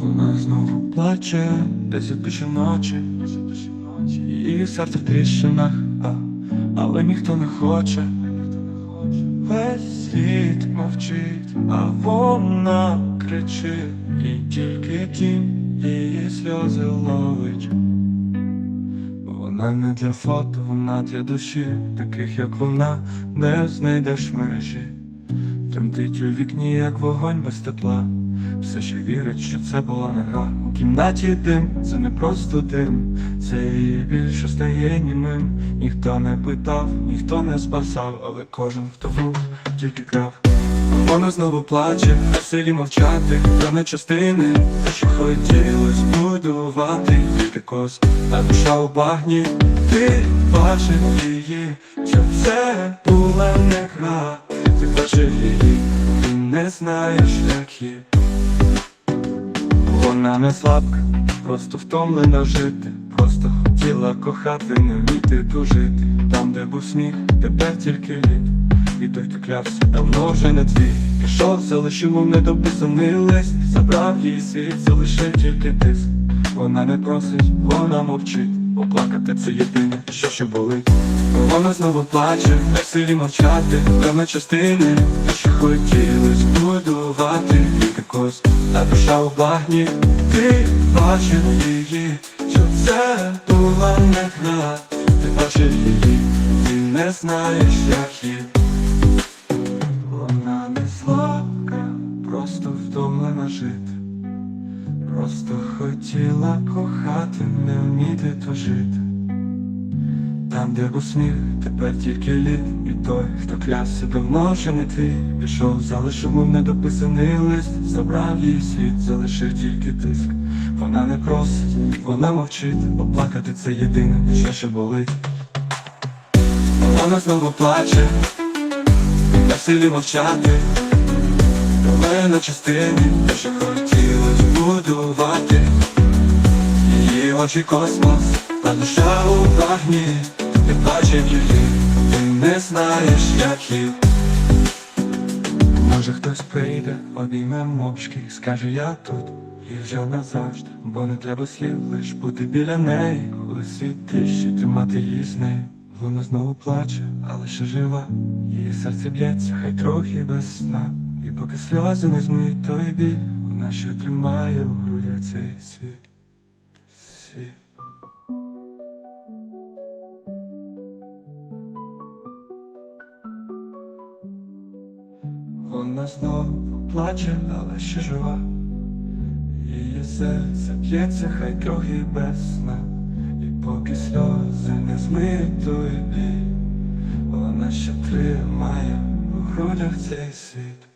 Вона знову плаче, десь пише ночі, її серце в тріщинах, а, але ніхто не хоче. Весь світ мовчить, а вона кричить, і тільки тінь її сльози ловить. Вона не для фото, вона для душі, таких як вона, не знайдеш мережі. Тремтить у вікні, як вогонь без тепла. Все ще вірить, що це була не гра. У кімнаті дим, це не просто дим, це її біль, що стає німим. Ніхто не питав, ніхто не спасав, але кожен, хто був, тільки крав. Вона знову плаче, в селі мовчати, та не частини, що хотілось будувати, тільки кос, а душа у багні, ти бачив її, що це була не гра, ти бачив її, знаєш, як її. Вона не слабка, просто втомлена жити, просто хотіла кохати, не вміти тужити. Там, де був сміх, тепер тільки лід. І той, хто клявся, давно вже не твій. Пішов, залишив мов недописаний лист, забрав її світ, залишив тільки тиск. Вона не просить, вона мовчить. Поплакати це єдине, що ще болить. Вона знову плаче, в силі мовчати, певна частини, що хотілось будувати кос, а душа у багні, ти бачив її, що це була не гра, ти бачив її, ти не знаєш, як її. Вона не слабка, просто втомлена жити. Просто хотіла кохати, вміти то жити. Там, де був сміх, тепер тільки лід. І той, хто клявся, давно вже не твій. Пішов, залишив мов недописаний лист. Забрав її світ, залишив тільки тиск. Вона не просить, вона мовчить. Поплакати це єдине, що ще болить. Вона знову плаче, на силі мовчати. Але на частині, те, що хотілось будувати очі космос, а душа у багні Ти бачив її, ти не знаєш, як її Може хтось прийде, обійме мовчки, скаже я тут і вже назавжди, бо не треба слів лиш бути біля неї, коли світ тиші, тримати її з нею. Вона знову плаче, але ще жива, її серце б'ється, хай трохи без сна. І поки сльози не змиють той біль, вона ще тримає у грудях цей світ. Світ. Вона знову плаче, але ще жива. Її серце б'ється, хай трохи без сна. І поки сльози не змиють той біль, вона ще тримає у грудях цей світ.